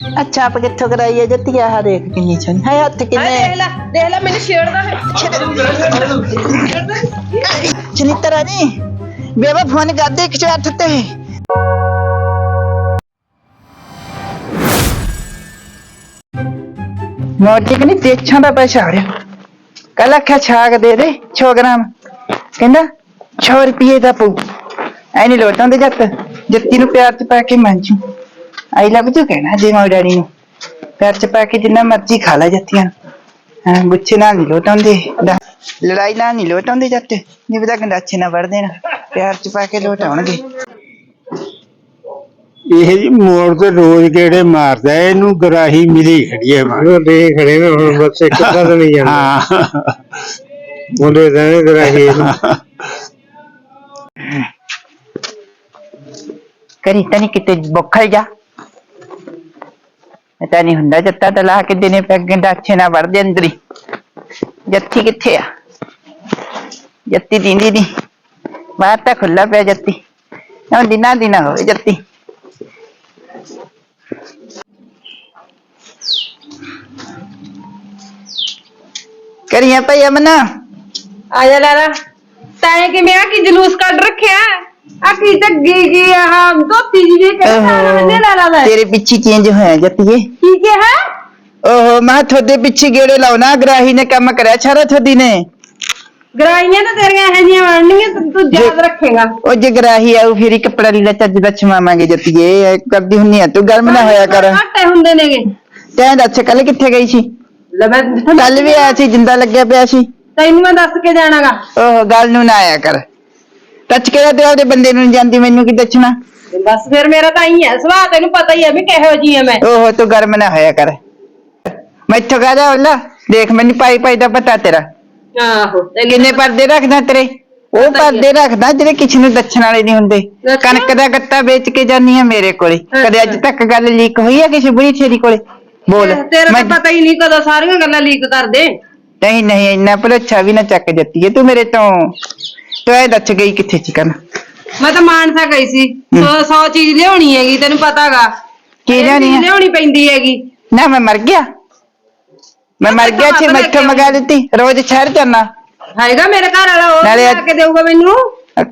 ਅੱਛਾ ਆਪ ਕਿੱਥੋਂ ਕਰਾਈ ਹੈ ਜੱਤੀਆ? ਆ ਦੇਖ ਕਿੰਨੀ ਛਨ ਹੈ ਹੱਥ ਹਾਏ ਕਿੰਨੇ ਦੇਖ ਲੈ ਦੇਖ ਲੈ ਮੈਨੂੰ ਛੇੜਦਾ ਫਿਰ। ਚਨੀਤਰਾ ਜੀ। ਬੇਬਾ ਫੋਨ ਕਰ ਦੇ 108 ਤੇ ਮੋਟੀ ਕਿ ਨਹੀਂ ਤੇਛਾਂ ਦਾ ਪੈਸਾ ਆ ਰਿਹਾ। ਕੱਲ ਆਖਿਆ ਛਾਗ ਦੇ ਦੇ 100 ਗ੍ਰਾਮ। ਕਹਿੰਦਾ 100 ਰੁਪਏ ਦਾ ਪਊ। ਐ ਨਹੀਂ ਲੋਟਾਂ ਦੇ ਜੱਤ। ਜੱਤੀ ਨੂੰ ਪਿਆਰ ਚ ਪਾ ਕੇ ਮੰਜੂ। ਆਈ ਲਵ ਤੂੰ ਕਹਿਣਾ ਜੇ ਮਾਂ ਡੈਡੀ ਨੂੰ। ਪਿਆਰ ਚ ਪਾ ਕੇ ਜਿੰਨਾ ਮਰਜ਼ੀ ਖਾ ਲੈ ਜੱਤੀਆਂ ਹਾਂ ਗੁੱਛੇ ਨਾਲ ਨਹੀਂ ਲੋਟਾਉਂਦੇ। ਲੜਾਈ ਨਾਲ ਨਹੀਂ ਲੋਟਾਉਂਦੇ ਜੱਟ ਜਿਵੇਂ ਤੱਕ ਗੰਡਾਛੇ ਨਾ ਵੜ ਦੇਣ ਪਿਆਰ ਚ ਪਾ ਕੇ ਲੋਟਾਉਣਗੇ। ਇਹ ਜੀ ਮੋੜ ਤੇ ਰੋਜ਼ ਗੇੜੇ ਮਾਰਦਾ ਹੈ, ਇਹਨੂੰ ਗਰਾਹੀ ਮਿਲੀ ਖੜੀ ਹੈ ਮਾਰ ਉਹ ਦੇ ਖੜੇ ਨੇ ਹੁਣ ਬਸ ਇੱਕ ਅੱਧਾ ਤਾਂ ਨਹੀਂ ਜਾਂਦਾ ਹਾਂ। ਉਹਦੇ ਦੇ ਗਰਾਹੀ ਇਹਨੂੰ। ਕਰੀ ਤਾਂ ਨਹੀਂ ਕਿਤੇ ਬੁੱਖਲ ਜਾ। ਪਤਾ ਨਹੀਂ ਹੁੰਦਾ ਜੱਤਾ ਤਾਂ ਲਾ ਕੇ ਦੇਣੇ ਪੈ ਗੰਡਾਛੇ ਨਾ ਵੜਦੇ ਅੰਦਰੀ ਜੱਤੀ ਕਿੱਥੇ ਆ? ਜੱਤੀ ਦਿੰਦੀ ਦੀ। ਬਾਹਰ ਤਾਂ ਖੁੱਲਾ ਪਿਆ ਜੱਤੀ। ਹੁਣ ਦਿਨਾਂ ਦਿਨਾਂ ਹੋਵੇ ਜੱਤੀ। ਕਰੀਏ ਭਾਈ ਅਮਨਾ? ਆ ਜਾ ਲਾਰਾ। ਤੈਂ ਕਿਵੇਂ ਆ? ਕੀ ਜਲੂਸ ਕੱਢ ਰੱਖਿਆ? ਆ ਕੀ ਝੱਗੀ ਕੀ ਆਹ ਧੋਤੀ ਜੀ ਵੀ ਕਿਹੜਾ ਨੇ ਲਾ ਲਾ ਲੈ। ਤੇਰੇ ਪਿੱਛੇ ਚੇਂਜ ਹੋਇਆ ਜੱਤੀਏ ਕੀ ਕਿਹਾ? ਓਹੋ ਮੈਂ ਤੁਹਾਡੇ ਪਿੱਛੇ ਗੇੜੇ ਲਾਉਣਾ ਗਰਾਹੀ ਨੇ ਕੰਮ ਕਰਿਆ ਛਾਰਾ ਤੁਹਾਡੀ ਨੇ। ਗਰਾਈਆਂ ਤਾਂ ਤੇਰੀਆਂ ਇਹੋ ਜਿਹੀਆਂ ਬਣਨੀਆਂ ਤੂੰ- ਤੂੰ ਯਾਦ ਰੱਖੇਗਾ। ਉਹ ਜੇ ਗਰਾਹੀ ਆਊ ਫਿਰ ਹੀ ਕੱਪੜਾ ਲੀੜਾ ਚੱਜ ਦਾ ਛਮਾਵਾਂਗੇ ਜੱਤੀਏ ਕਰਦੀ ਹੁੰਨੀ ਆ ਤੂੰ ਗਰਮ ਨਾ ਹੋਇਆ ਕਰ। ਘੱਟੇ ਹੁੰਦੇ ਨੇਗੇ। ਤੈਂ ਦੱਸ ਕੱਲ ਕਿੱਥੇ ਗਈ ਸੀ? ਲੈ ਮੈਂ ਕੱਲ ਵੀ ਆਇਆ ਸੀ ਜਿੰਦਾ ਲੱਗਿਆ ਪਿਆ ਸੀ। ਤੈਨੂੰ ਮੈਂ ਦੱਸ ਕੇ ਜਾਣਾਗਾ। ਓਹ ਗੱਲ ਨੂੰ ਨਾ ਆਇਆ ਕਰ। ਟੱਚ ਕਿਹੜਾ ਤੇ ਉਹਦੇ ਬੰਦੇ ਨੂੰ ਨੀ ਜਾਂਦੀ ਮੈਨੂੰ ਕੀ ਦੱਸਣਾ? ਬਸ ਫਿਰ ਮੇਰਾ ਤਾਂ ਹੀ ਹੈ ਸੁਭਾਅ ਤੈਨੂੰ ਪਤਾ ਹੀ ਹੈ ਵੀ ਕਿਹੋ ਜੀ ਹੈ ਮੈਂ। ਓਹ ਤੂੰ ਗਰਮ ਨਾ ਹੋਇਆ ਕਰ। ਮੈਥੋਂ ਕਹਦਾ ਉਹਲਾ ਦੇਖ ਮੈਨੂੰ ਪਾਈ ਪਾਈ ਦਾ ਪਤਾ ਤੇਰਾ। ਆਹੋ ਤੈਨੂੰ ਕਿੰਨੇ ਪਰਦੇ ਰੱਖਦਾ ਤੇਰੇ? ਉਹ ਪਰਦੇ ਰੱਖਦਾ ਜਿਹੜੇ ਕਿਸੇ ਨੂੰ ਦੱਸਣ ਵਾਲੇ ਨਹੀਂ ਹੁੰਦੇ। ਅੱਛਾ। ਕਣਕ ਦਾ ਗੱਤਾ ਵੇਚ ਕੇ ਜਾਨੀ ਆ ਮੇਰੇ ਕੋਲੇ। ਕਦੇ ਅੱਜ ਤੱਕ ਗੱਲ ਲੀਕ ਹੋਈ ਆ ਕਿਸੇ ਬੁੜੀ ਛੇਰੀ ਕੋਲੇ? ਬੋਲ। ਤੇਰਾ ਮੈਂ ਤਾਂ ਪਤਾ ਹੀ ਨਹੀਂ ਕਦੋਂ ਸਾਰੀਆਂ ਗੱਲਾਂ ਲੀਕ ਕਰਦੇ। ਨਹੀਂ ਨਹੀਂ ਇੰਨਾ ਭੁਲੇਖਾ ਵੀ ਨਾ ਚੱਕ ਦਿੱਤੀ ਏ ਤੂੰ ਮੇਰੇ ਤੋਂ। ਤੂੰ ਇਹ ਦੱਸ ਗਈ ਕਿੱਥੇ ਚਿਕਨ ਮੈਂ ਤਾਂ ਮਾਨਸਾ ਗਈ ਸੀ। 100 100 ਚੀਜ਼ ਲਿਆਉਣੀ ਹੈਗੀ ਤੈਨੂੰ ਪਤਾਗਾ। ਕੀ ਲਿਆਉਣੀ ਆ? ਲਿਆਉਣੀ ਪੈਂਦੀ ਹੈਗੀ। ਨਾ ਮੈਂ ਮਰ ਗਿਆ। ਮੈਂ ਮਰ ਗਿਆ ਸੀ ਮੈਥੋਂ ਮਗਾ ਦਿੱਤੀ। ਰੋਜ਼ ਸ਼ਹਿਰ ਜਾਣਾ ਹੈਗਾ ਮੇਰੇ ਘਰ ਵਾਲਾ ਉਹ ਨਾਲੇ ਲਿਆ ਅੱਜ- ਕੇ ਦੇਊਗਾ ਮੈਨੂੰ।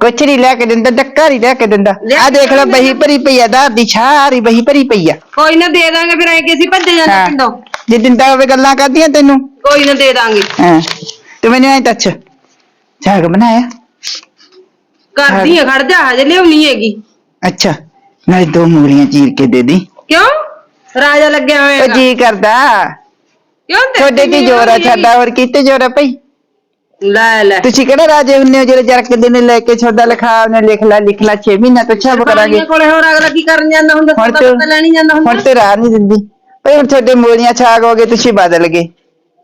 ਕੁਛ ਨਹੀਂ ਲੈ ਕੇ ਦਿੰਦਾ ਡੱਕਾ ਨਹੀਂ ਲੈ ਕੇ ਦਿੰਦਾ। ਲਿਆ ਆ ਕੇ ਦੇਖ ਲੈ ਦਿੰਦਾ। ਬਹੀ ਭਰੀ ਪਈ ਆ ਦਾਰ ਦੀ ਛਾਰੀ ਬਹੀ ਭਰੀ ਪਈ ਆ। ਕੋਈ ਨਾ ਦੇ ਦਾਂਗੇ ਫਿਰ ਐ ਕਿ ਅਸੀਂ ਭੱਜੇ ਜਾਂਦੇ ਹਾਂ। ਪਿੰਡੋਂ? ਜੇ ਦਿੰਦਾ ਹੋਵੇ ਗੱਲਾਂ ਕਰਦੀਆਂ ਤੈਨੂੰ। ਕੋਈ ਨਾ ਦੇ ਦਾਂਗੇ। ਹਾਂ। ਤੂੰ ਮੈਨੂੰ ਐ ਦੱਸ। ਸਾਗ ਬਣਾਇਆ। ਕਰਦੀ ਆ ਖੜ ਜਾ ਹਜੇ ਲਿਆਉਣੀ ਹੈਗੀ। ਅੱਛਾ ਨਾਲੇ ਦੋ ਮੂਲੀਆਂ ਚੀਰ ਕੇ ਦੇ ਦੀ। ਕਿਉਂ? ਰਾਜਾ ਲੱਗਿਆ ਉਹ ਹੋਏਗਾ ਜੀ ਕਰਦਾ। ਕਿਉਂ ਤੇਰੀ ਤੁਹਾਡੇ ਕੀ ਜੋਰ ਆ ਸਾਡਾ ਹੋਰ ਕਿਤੇ ਜੋਰ ਆ ਭਈ? ਲੈ ਲੈ। ਤੁਸੀਂ ਕਿਹੜੇ ਰਾਜੇ ਹੁੰਨੇ ਹੋ ਜਿਹੜੇ ਜਰਕ ਦੇ ਨੇ ਲੈ ਕੇ ਛੋਡਾ ਲਿਖਾ ਉਹਨੇ ਲਿਖ ਲਾ ਲਿਖ ਲਾ 6 ਮਹੀਨਾ ਤੋਂ ਛਾਪ ਕਰਾਂਗੇ। ਕੋਲੇ ਹੋਰ ਅਗਲਾ ਕੀ ਕਰਨ ਜਾਂਦਾ ਹੁੰਦਾ? ਹੁਣ ਸੌਦਾ ਤੇ ਪਤਾ ਲੈਣੀ ਜਾਂਦਾ ਹੁੰਦਾ। ਹੁਣ ਤੇ ਰਾਹ ਨਹੀਂ ਦਿੰਦੀ। ਭਈ ਹੁਣ ਤੁਹਾਡੇ ਮੂਲੀਆਂ ਛਾਗ ਹੋ ਗਏ ਤੁਸੀਂ ਬਦਲ ਗਏ।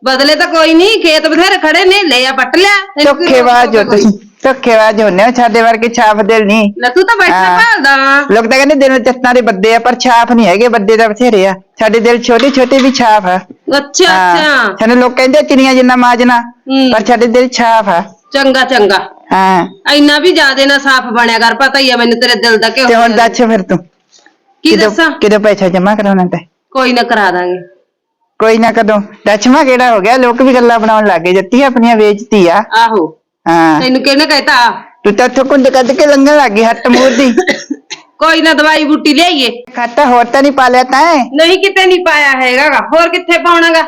ਬਦਲੇ ਤਾਂ ਕੋਈ ਨਹੀਂ ਖੇਤ ਬਥੇਰੇ ਖੜੇ ਨੇ ਲੈ ਆ ਪੱਟ ਲਿਆ। ਤੈਨੂੰ ਕੀ ਹੋ ਤੁਸੀਂ। ਧੋਖੇਬਾਜ਼ ਹੁੰਨੇ ਹੋ ਸਾਡੇ ਵਰਗੇ ਛਾਪ ਦਿਲ ਨਹੀਂ ਲੈ ਤੂੰ ਤਾਂ ਬੈਠਾ ਹਾਂ। ਭਾਲਦਾ ਲੋਕ ਤਾਂ ਕਹਿੰਦੇ ਦਿਲ ਵਿੱਚ ਚੱਤਾਂ ਦੇ ਬੱਦੇ ਆ ਪਰ ਛਾਪ ਨਹੀਂ ਹੈਗੇ ਬੱਦੇ ਦਾ ਬਥੇਰੇ ਆ। ਸਾਡੇ ਦਿਲ ਛੋਟੇ ਛੋਟੇ ਵੀ ਛਾਪ ਆ। ਅੱਛਾ ਹਾਂ। ਅੱਛਾ। ਸਾਨੂੰ ਲੋਕ ਕਹਿੰਦੇ ਚਿੜੀਆਂ ਜਿੰਨਾ ਮਾਜਨਾ ਹੂੰ। ਪਰ ਸਾਡੇ ਦਿਲ ਛਾਪ ਆ। ਚੰਗਾ ਚੰਗਾ। ਹਾਂ। ਇੰਨਾ ਵੀ ਜ਼ਿਆਦੇ ਨਾ ਸਾਫ਼ ਬਣਿਆ ਕਰ ਪਤਾ ਹੀ ਆ ਮੈਨੂੰ ਤੇਰੇ ਦਿਲ ਦਾ ਕਿਉਂ ਤੇ ਹੁਣ ਦੱਸ ਫਿਰ ਤੂੰ। ਕੀ ਦੱਸਾਂ? ਕਿਦੋਂ ਪੈਸਾ ਜਮਾ ਕਰਾਉਣਾ ਤੇ? ਕੋਈ ਨਾ ਕਰਾ ਦਾਂਗੇ। ਕੋਈ ਨਾ ਕਦੋਂ। ਦਛਮਾ ਕਿਹੜਾ ਹੋ ਗਿਆ? ਲੋਕ ਵੀ ਗੱਲਾਂ ਬਣਾਉਣ ਲੱਗੇ ਜੱਤੀ ਆਪਣੀਆਂ ਵੇਚਤੀ ਆ। ਆਹੋ। ਹਾਂ। ਤੈਨੂੰ ਕਿਹਨੇ ਕਹਿਤਾ? ਤੂੰ ਤਾਂ ਇੱਥੋਂ ਕੁੰਡ ਕੱਢ ਕੇ ਲੰਘਣ ਲੱਗੀ ਹੱਟ ਮੂਰ ਦੀ। ਕੋਈ ਨਾ ਦਵਾਈ ਬੂਟੀ ਲਿਆਈਏ। ਖਾਤਾ ਹੋਰ ਤਾਂ ਨਹੀਂ ਪਾ ਲਿਆ ਤੈਂ? ਨਹੀਂ ਕਿਤੇ ਨਹੀਂ ਪਾਇਆ ਹੈਗਾਗਾ। ਹੋਰ ਕਿੱਥੇ ਪਾਉਣਾਗਾ?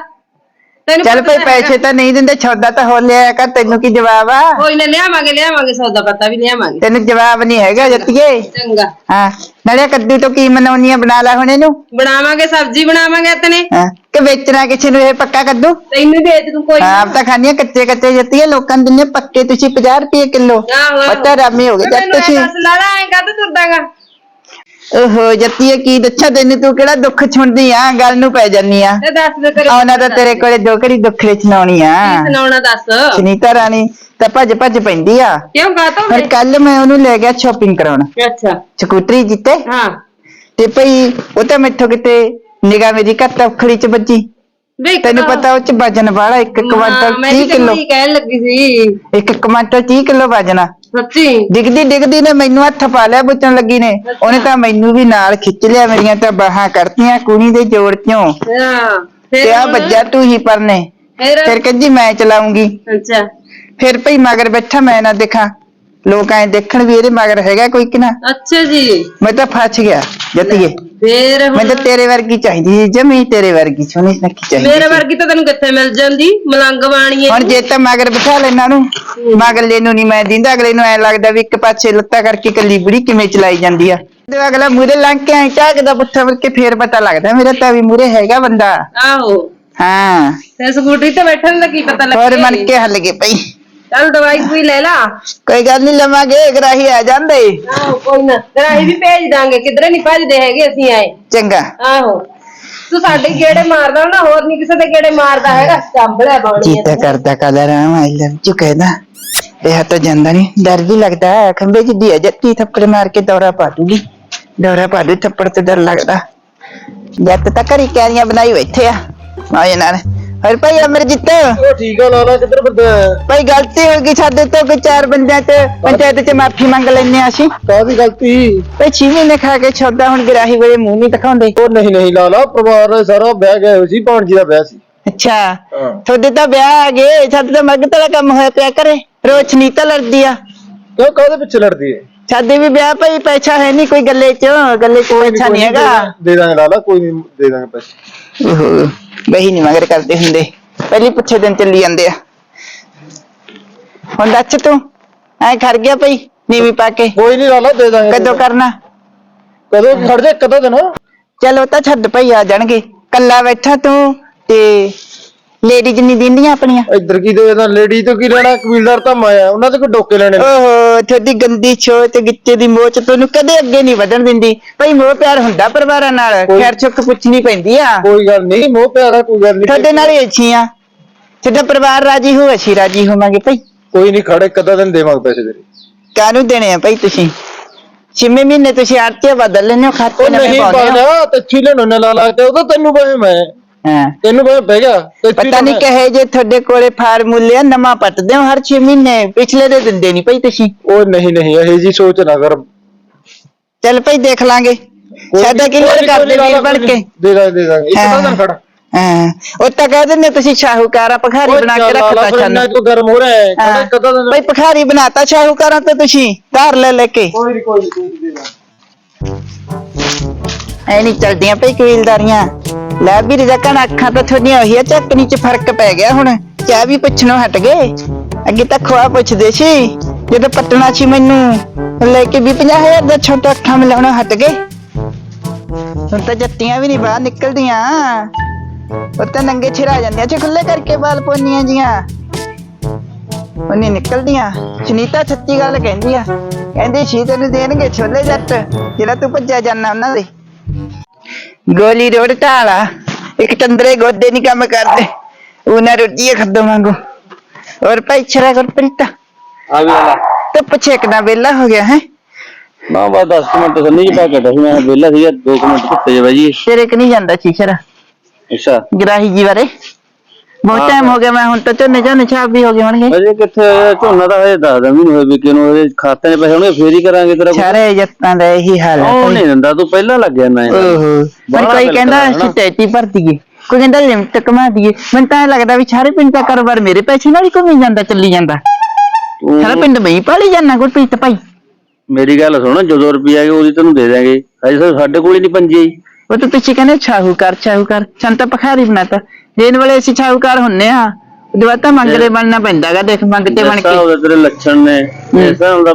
ਤੈਨੂੰ ਚੱਲ ਪਤਾ ਭਈ ਤਾਂ ਪੈਸੇ। ਤਾਂ ਨਹੀਂ ਦਿੰਦੇ ਛੋਦਾ ਤਾਂ ਹੋ ਲਿਆ ਕਰ ਤੈਨੂੰ ਕੀ ਜਵਾਬ ਆ? ਕੋਈ ਨਾ ਲਿਆਵਾਂਗੇ ਲਿਆਵਾਂਗੇ ਸੌਦਾ ਪਤਾ ਵੀ ਲਿਆਵਾਂਗੇ। ਤੈਨੂੰ ਜਵਾਬ ਨਹੀਂ ਹੈਗਾ ਜੱਤੀਏ ਚੰਗਾ। ਹਾਂ। ਨਾਲੇ ਕੱਦੂ ਤੋਂ ਕੀ ਮਨਾਉਣੀ ਆ ਬਣਾ ਲੈ ਹੁਣ ਇਹਨੂੰ। ਬਣਾਵਾਂਗੇ ਸਬਜ਼ੀ ਬਣਾਵਾਂਗੇ ਇਤਨੇ ਹਾਂ। ਕਿ ਵੇਚਣਾ ਕਿਸੇ ਨੂੰ ਇਹ ਪੱਕਾ ਕੱਦੂ? ਤੈਨੂੰ ਵੇਚ ਦੂੰ ਕੋਈ ਆਪ ਤਾਂ ਖਾਣੀਆਂ ਕੱਚੇ ਕੱਚੇ ਜੱਤੀਏ ਲੋਕਾਂ ਨੂੰ ਦਿੰਦੇ ਪੱਕੇ ਤੁਸੀਂ 50 ਰੁਪਏ ਕਿਲੋ। ਆਹੋ, ਆਹੋ। ਪਤਾ ਰਾਮੀ ਹੋ ਗਏ ਜਦ ਮੈਨੂੰ ਤੁਸੀਂ ਇਹ ਦੱਸ ਲਾਲਾ ਐਂ ਕਾਹਤੋਂ ਤੁਰਦਾਗਾ ਓਹੋ ਜੱਤੀਏ ਕੀ ਦੱਸਾਂ ਤੈਨੂੰ? ਤੂੰ ਕਿਹੜਾ ਦੁੱਖ ਛੁੰਦੀ ਆ? ਗੱਲ ਨੂੰ ਪੈ ਜਾਨੀ ਆ। ਤੇ ਦੱਸ ਦੇ ਤੇਰੇ ਆਉਣਾ ਤਾਂ ਤੇਰੇ ਕੋਲੇ ਦੋਕੜੀ ਦੁੱਖੜੇ ਸੁਣਾਉਣੀ ਆ। ਸੁਣਾਉਣਾ ਦੱਸ? ਸੁਨੀਤਾ ਰਾਣੀ ਤਾਂ ਭੱਜ ਭੱਜ ਪੈਂਦੀ ਆ। ਕਿਉਂ ਕਾਤੋਂ ਪਰ ਕੱਲ ਮੈਂ ਉਹਨੂੰ ਲੈ ਗਿਆ ਸ਼ਾਪਿੰਗ ਕਰਾਉਣ। ਅੱਛਾ। ਸਕੂਟਰੀ ਜਿੱਤੇ। ਹਾਂ। ਤੇ ਭਈ ਉਹ ਤਾਂ ਮੈਥੋਂ ਕਿਤੇ ਨਿਗਾਹ ਮੇਰੀ ਘੱਟ ਔਖੜੀ ਚ ਵੱਜੀ। ਤੈਨੂੰ ਪਤਾ ਉਹ ਚ ਵਜਨ ਵਾਲਾ 1 ਕੁਇੰਟਲ 30 ਕਿਲੋ। ਕਹਿਣ ਲੱਗੀ ਸੀ। ਇੱਕ ਕੁਇੰਟਲ 30 ਕਿਲੋ ਵਜਣਾ ਸੱਚੀ? ਡਿੱਗਦੀ ਡਿੱਗਦੀ ਨੇ ਮੈਨੂੰ ਹੱਥ ਪਾ ਲਿਆ ਬੁੱਚਣ ਲੱਗੀ ਨੇ। ਉਹਨੇ ਤਾਂ ਮੈਨੂੰ ਵੀ ਨਾਲ ਖਿੱਚ ਲਿਆ ਮੇਰੀਆਂ ਤਾਂ ਬਾਹਾਂ ਕਰਤੀਆਂ ਕੁੜੀ ਦੇ ਜੋੜ ਚੋਂ। ਹਾਂ ਤੇ ਆ ਵੱਜਾ ਤੂੰ ਹੀ ਪਰਨੇ। ਫਿਰ? ਫਿਰ ਕਹਿੰਦੀ ਮੈਂ ਚਲਾਉਂਗੀ। ਅੱਛਾ। ਫਿਰ ਭਈ ਮਗਰ ਬੈਠਾ ਮੈਂ ਨਾ ਦੇਖਾਂ। ਲੋਕ ਐ ਦੇਖਣ ਵੀ ਇਹਦੇ ਮਗਰ ਹੈਗਾ ਕੋਈ ਕਿ ਨਾ। ਅੱਛਾ ਜੀ। ਮੈਂ ਤਾਂ ਫਸ ਗਿਆ। ਜੱਤੀਏ ਫੇਰ ਮੈਂ ਹੁਣ ਤਾਂ ਤੇਰੇ ਵਰਗੀ ਚਾਹੀਦੀ ਸੀ, ਜਮੀ ਤੇਰੇ ਵਰਗੀ ਸੋਹਣੀ ਸੁਨੱਖੀ ਚਾਹੀਦੀ ਮੇਰੇ ਸੀ। ਵਰਗੀ ਤਾਂ ਤੈਨੂੰ ਕਿੱਥੇ ਮਿਲ ਜਾਂਦੀ? ਮਲੰਗ ਬਾਣੀਏ ਹੁਣ ਜੇ ਤਾਂ ਮਗਰ ਬਿਠਾ ਲੈਣਾ ਨੂੰ ਮਗਰਲੇ ਨੂੰ ਨਹੀਂ ਮੈਂ ਦਿੰਦਾ ਅਗਲੇ ਨੂੰ ਐ ਲੱਗਦਾ ਵੀ ਇੱਕ ਪਾਸੇ ਲੱਤਾਂ ਕਰਕੇ ਕੱਲੀ ਬੁੜੀ ਕਿਵੇਂ ਚਲਾਈ ਜਾਂਦੀ ਆ। ਤੇ ਅਗਲਾ ਮੂਰੇ ਲੰਘ ਕੇ ਐ ਝਾਕਦਾ ਪੁੱਠਾ ਕੇ ਫੇਰ ਪਤਾ ਲੱਗਦਾ ਮੇਰਾ ਤਾਂ ਵੀ ਮੂਰੇ ਹੈਗਾ ਬੰਦਾ। ਆਹੋ। ਹਾਂ। ਤੇ ਸਕੂਟਰੀ ਤੇ ਬੈਠਣ ਦਾ ਕੀ ਪਤਾ ਹੋਰ ਲੱਗੇ? ਮਨ ਕੇ ਹੱਲ ਗਏ ਪਈ ਚੱਲ ਦਵਾਈ ਕੋਈ ਲੈ ਲਾ ਕੋਈ ਗੱਲ ਨਹੀਂ ਲਵਾਂਗੇ ਗਰਾਹੀ ਆ ਜਾਂਦੇ ਆਹੋ ਕੋਈ ਨਾ ਤੇਰਾ ਅਸੀਂ ਵੀ ਭੇਜ ਦਾਂਗੇ ਕਿਧਰੇ ਨਹੀਂ ਭੱਜਦੇ ਹੈਗੇ ਅਸੀਂ ਆਏ ਚੰਗਾ ਆਹੋ ਤੂੰ ਸਾਡੇ ਗੇੜੇ ਮਾਰਦਾ ਨਾ ਹੋਰ ਨਹੀਂ ਕਿਸੇ ਦੇ ਗੇੜੇ ਮਾਰਦਾ ਹੈਗਾ ਚੰਬਲਿਆ ਬਾਣੀ ਚੀਤਾ ਕਰਦਾ ਕਲਰ ਆਈ ਲਵ ਯੂ ਕਹਿਦਾ ਇਹ ਤਾਂ ਜਾਂਦਾ ਨਹੀਂ ਡਰ ਵੀ ਲੱਗਦਾ ਹੈ ਖੰਬੇ ਜਿੱਦੀ ਹੈ ਜੱਤੀ ਥੱਪੜ ਮਾਰ ਕੇ ਦੌਰਾ ਪਾ ਦੂਗੀ ਦੌਰਾ ਪਾ ਦੂ ਥੱਪੜ ਤੇ ਡਰ ਲੱਗਦਾ ਜੱਤ ਤਾਂ ਘਰੀ ਕੈਰੀਆਂ ਬਣਾਈ ਬੈਠੇ ਆ ਆਏ ਨਾਲ ਹਰ ਭਾਈ ਅਮਰਜੀਤ? ਉਹ ਠੀਕ ਆ ਲਾਲਾ ਕਿੱਧਰ ਫਿਰਦਾ ਭਾਈ ਗਲਤੀ ਹੋ ਗਈ ਸਾਡੇ ਤੋਂ ਕੋਈ ਚਾਰ ਬੰਦਿਆਂ ਤੇ ਪੰਚਾਇਤ ਚ ਮਾਫੀ ਮੰਗ ਲੈਨੇ ਆ ਅਸੀਂ। ਕਾਹਦੀ ਗਲਤੀ? ਭਾਈ ਛੇ ਮਹੀਨੇ ਖਾ ਕੇ ਛੋਦਾ ਹੁਣ ਗਰਾਹੀ ਵੇਲੇ ਮੂੰਹ ਨਹੀਂ ਦਿਖਾਉਂਦੇ। ਉਹ ਨਹੀਂ ਨਹੀਂ ਲਾਲਾ ਪਰਿਵਾਰ ਸਾਰਾ ਵਿਆਹ ਗਿਆ ਹੋਇਆ ਸੀ ਭਾਣਜੀ ਦਾ ਵਿਆਹ ਸੀ। ਅੱਛਾ। ਤੁਹਾਡੇ ਤਾਂ ਵਿਆਹ ਆ ਗਏ ਸਾਡੇ ਤਾਂ ਮੱਗ ਤੇਰਾ ਕੰਮ ਹੋਇਆ ਪਿਆ ਕਰੇ ਰੋਸ਼ਨੀ ਤਾਂ ਲੜਦੀ ਆ। ਕਿਉਂ ਕਾਹਦੇ ਪਿੱਛੇ ਲੜਦੀ ਹੈ? ਸਾਡੇ ਵੀ ਵਿਆਹ ਭਾਈ ਪੈਸਾ ਹੈ ਨਹੀਂ ਕੋਈ ਗੱਲੇ ਚ ਗੱਲੇ ਚ ਪੈਸਾ ਨਹੀਂ ਹੈਗਾ। ਦੇ ਦਾਂਗੇ ਲਾਲਾ ਕੋਈ ਨਹੀਂ ਦੇ ਦਾਂਗੇ ਪੈਸੇ। ਬਹੀ ਨਹੀਂ ਮਗਰ ਕਰਦੇ ਹੁੰਦੇ। ਪਹਿਲੀ ਪੁੱਛੇ ਦਿਨ ਚੱਲੀ ਜਾਂਦੇ ਆ। ਹੁਣ ਦੱਸ ਤੂੰ ਐ ਖੜ ਗਿਆ ਭਾਈ ਨੀਵੀਂ ਪਾ ਕੇ। ਕੋਈ ਨਹੀਂ ਲਾਲਾ ਦੇ ਦਾਂਗੇ। ਕਦੋਂ ਕਰਨਾ? ਕਦੋਂ ਖੜ ਜਾ ਕਦੋਂ ਦਿਨ? ਚਲੋ ਤਾਂ ਛੱਡ ਭਾਈ ਆ ਜਾਣਗੇ। ਕੱਲਾ ਬੈਠਾ ਤੂੰ ਤੇ ਲੇਡੀਜ਼ ਨਹੀਂ ਦਿੰਦੀਆਂ ਆਪਣੀਆਂ? ਇੱਧਰ ਕੀ ਦੇ ਦਾਂ ਲੇਡੀ ਤੋਂ ਕੀ ਲੈਣਾ? ਕਬੀਲਦਾਰ ਤਾਂ ਮਾਇਆ ਉਹਨਾਂ ਦੇ ਕੋਈ ਡੋਕੇ ਲੈਣੇ ਨੇ। ਓਹੋ ਤੁਹਾਡੀ ਗੰਦੀ ਛੋਚ ਗਿੱਚੇ ਦੀ ਮੋਚ ਤੈਨੂੰ ਕਦੇ ਅੱਗੇ ਨਹੀਂ ਵਧਣ ਦਿੰਦੀ। ਭਾਈ ਮੋਹ ਪਿਆਰ ਹੁੰਦਾ ਪਰਿਵਾਰਾਂ ਨਾਲ? ਕੋਈ- ਖੈਰ ਚੁੱਕ ਪੁੱਛਣੀ ਪੈਂਦੀ ਆ। ਕੋਈ ਗੱਲ ਨਹੀਂ ਮੋਹ ਪਿਆਰਾ ਕੋਈ ਗੱਲ ਨਹੀਂ। ਤੁਹਾਡੇ ਨਾਲ ਹੀ ਅੱਛੀ ਆ। ਤੁਹਾਡਾ ਪਰਿਵਾਰ ਰਾਜੀ ਹੋ ਅਸੀਂ ਰਾਜੀ ਹੋਵਾਂਗੇ ਭਾਈ। ਕੋਈ ਨਹੀਂ ਖੜੇ ਕਦਾ ਦਿਨ ਦੇਵਾਂਗੇ ਪੈਸੇ ਤੇਰੇ। ਕਾਹਨੂੰ ਦੇਣੇ ਆ ਭਾਈ ਤੁਸੀਂ? ਛੇਵੇਂ ਮਹੀਨੇ ਤੁਸੀਂ ਆਰਤੀ ਬਦਲ ਲੈਣੇ ਹੋ ਖਾਤੇ ਉਹ ਨਵੇਂ ਨਹੀਂ ਪਾਉਂਦੇ ਹੋ। ਪਾਣਾ ਤੇ ਛਿਲੇ ਨੂੰ ਨਾ ਲਾ ਲਾ ਕੇ ਉਹ ਤਾਂ ਤੈਨੂੰ ਬਹਿ ਮੈਂ। ਹਾਂ। ਤੈਨੂੰ ਬਹਿ ਬਹਿ ਗਿਆ ਤੇ ਪਤਾ ਨਹੀਂ ਕਹੇ ਜੇ ਤੁਹਾਡੇ ਕੋਲੇ ਫਾਰਮੂਲੇ ਆ ਨਵਾਂ ਪੱਟਦੇ ਹੋ ਹਰ 6 ਮਹੀਨੇ ਪਿਛਲੇ ਦੇ ਦਿੰਦੇ ਨਹੀਂ ਭਾਈ ਤੁਸੀਂ। ਉਹ ਨਹੀਂ ਨਹੀਂ ਇਹ ਜੀ ਸੋਚ ਨਾ ਕਰ। ਚੱਲ ਭਾਈ ਦੇਖ ਲਾਂਗੇ। ਸਾਡਾ ਨੀ, ਕੀ ਨੀ, ਕਰਦੇ ਕੋਈ ਨੀ, ਵੀਰ ਬਣ ਕੇ? ਦੇ ਦਾਂਗੇ ਦੇ ਦਾਂਗੇ। ਇੱਕ ਤਾਂ ਦਿਨ ਖੜ। ਹਾਂ। ਉਹ ਤਾਂ ਕਹਿ ਦਿੰਦੇ ਤੁਸੀਂ ਸ਼ਾਹੂਕਾਰਾ ਭਖਾਰੀ ਬਣਾ ਕੇ ਰੱਖਤਾ ਸਾਨੂੰ ਤੂੰ ਗਰਮ ਹੋ ਰਿਹਾ ਹੈ ਹਾਂ। ਖੜਾ ਕਦਾ ਭਾਈ ਭਖਾਰੀ ਬਣਾਤਾ ਸ਼ਾਹੂਕਾਰਾਂ ਤੇ ਤੁਸੀਂ ਧਾਰ ਲੈ ਲੈ ਕੇ। ਕੋਈ ਨਹੀਂ ਕੋਈ ਨੀ, ਨੀ, ਦੇ ਦਾਂਗੇ। ਐ ਨਹੀਂ ਚਲਦੀਆਂ ਭਈ ਕਬੀਲਦਾਰੀਆਂ ਲੈ ਵੀ ਰਜਕਣ ਅੱਖਾਂ ਤਾਂ ਤੁਹਾਡੀਆਂ ਉਹੀ ਆ ਚੱਕਣੀ ਚ ਫ਼ਰਕ ਪੈ ਗਿਆ ਹੁਣ। ਚਾਹ ਵੀ ਪੁੱਛਣੋਂ ਹਟ ਗਏ। ਅੱਗੇ ਤਾਂ ਖਵਾ ਪੁੱਛਦੇ ਸੀ, ਜਦੋਂ ਪਟਣਾ ਸੀ ਮੈਨੂੰ, ਲੈ ਕੇ ਵੀ 50000 ਦਾ ਛੋਟਾ ਅੱਖਾਂ ਮਿਲਾਉਣੋਂ ਹਟ ਗਏ। ਹੁਣ ਤਾਂ ਜੱਤੀਆਂ ਵੀ ਨਹੀਂ ਬਾਹਰ ਨਿਕਲਦੀਆਂ। ਉਹ ਤਾਂ ਨੰਗੇ ਛਿਰਾ ਜਾਂਦੀਆਂ ਚ ਖੁੱਲੇ ਕਰਕੇ ਬਾਲ ਪੋਨੀਆਂ ਜੀਆਂ। ਉਹ ਨਹੀਂ ਨਿਕਲਦੀਆਂ। ਸੁਨੀਤਾ ਸੱਚੀ ਗੱਲ ਕਹਿੰਦੀ ਆ। ਕਹਿੰਦੀ ਸੀ ਤੈਨੂੰ ਦੇਣਗੇ ਛੋਲੇ ਜੱਟ, ਜਿਹੜਾ ਤੂੰ ਭੱਜਿਆ ਜਾਂਦਾ ਉਹਨਾਂ ਦੇ। ਗੋਲੀ ਰੋਡ ਢਾਲਾ। ਇੱਕ ਚੰਦਰੇ ਗੋਦੇ ਨਹੀਂ ਕੰਮ ਕਰਦੇ। ਉਹਨਾਂ ਰੋਟੀ ਖੱਦੋ ਮੰਗੋ ਹੋਰ ਭਾਈ ਛਰਾ ਕਰ ਪ੍ਰੀਤਾ ਆ ਵੀ ਵਾਲਾ ਤੇ ਪੁੱਛੇ ਕਿਨਾ ਵੇਲਾ ਹੋ ਗਿਆ ਹੈ? ਨਾ ਬਸ 10 ਮਿੰਟ ਸੰਨੀ ਚ ਪਾ ਕੇ ਦਸ ਮੈਂ ਵਿਹਲਾ ਸੀਗਾ 2 ਮਿੰਟ ਧੁੱਪੇ ਜੇ ਬਾਜੀ ਤੇਰੇ ਕਿ ਨਹੀਂ ਜਾਂਦਾ ਸੀ ਛਰਾ। ਅੱਛਾ। ਗਰਾਹੀ ਜੀ ਬਾਰੇ। ਬਹੁਤ ਹਾਂ। ਟਾਈਮ ਹੋ ਗਿਆ ਮੈਂ ਹੁਣ ਤਾਂ ਝੋਨੇ ਝੋਨੇ ਛਾਪ ਵੀ ਹੋ ਗਏ ਹੋਣਗੇ ਅਜੇ ਕਿੱਥੇ ਹੋਇਆ? ਝੋਨਾ ਤਾਂ ਹਜੇ ਦੱਸ ਦਿਨ ਵੀ ਨਹੀਂ ਹੋਏ ਵਿਕੇ ਨੂੰ ਖਾਤੇ 'ਚ ਪੈਸੇ ਹੋਣਗੇ ਫੇਰ ਹੀ ਕਰਾਂਗੇ ਤੇਰਾ ਕੁਛ। ਸਾਰੇ ਜੱਤਾਂ ਦਾ ਇਹੀ ਹਾਲ ਹੈ ਉਹ ਭਾਈ। ਨਹੀਂ ਦਿੰਦਾ ਤੂੰ ਪਹਿਲਾਂ ਲੱਗ ਹੈ ਓਹੋ ਪਰ ਬਾਹਲਾ ਕੋਈ ਕਹਿੰਦਾ। ਅਸੀਂ ਟੈਟੀ ਭਰ ਦਈਏ ਕੋਈ ਕਹਿੰਦਾ ਲਿਮਟ ਕਮਾ ਦਈਏ ਮੈਨੂੰ ਤਾਂ ਲੱਗਦਾ ਵੀ ਸਾਰੇ ਪਿੰਡ ਦਾ ਕਾਰੋਬਾਰ ਮੇਰੇ ਪੈਸੇ ਨਾਲ ਹੀ ਘੁੰਮੀ ਜਾਂਦਾ ਚੱਲੀ ਜਾਂਦਾ ਸਾਰਾ ਪਿੰਡ ਮਈ ਪਾਲੀ ਜਾਂਦਾ ਗੁਰਪ੍ਰੀਤ ਭਾਈ ਮੇਰੀ ਗੱਲ ਸੁਣ ਜਦੋਂ ਰੁਪਿਆ ਆਗੇ ਉਹਦੀ ਤੈਨੂੰ ਦੇ ਦਾਂਗੇ ਅਜੇ ਤਾਂ ਸਾਡੇ ਕੋਲ ਹੀ ਨਹੀਂ ਪੰਜੀ ਉਹ ਤਾਂ ਪਿੱਛੇ ਕਹਿੰਦੇ ਛਾਹੂਕਾਰ ਛਾਹੂਕਾਰ ਸਾਨੂੰ ਤਾਂ ਭਖਾਰੀ ਬਣਾਤਾ ਦੇਣ ਵਾਲੇ ਅਸੀਂ ਛਾਹੂਕਾਰ ਹੁੰਨੇ ਆ। ਉਹਦੇ ਬਾਅਦ ਤਾਂ ਮੰਗਦੇ ਬਣਨਾ ਪੈਂਦਾਗਾ ਦੇਖ ਮੰਗਤੇ ਬਣ ਕੇ। ਤੇਰੇ ਲੱਛਣ ਨੇ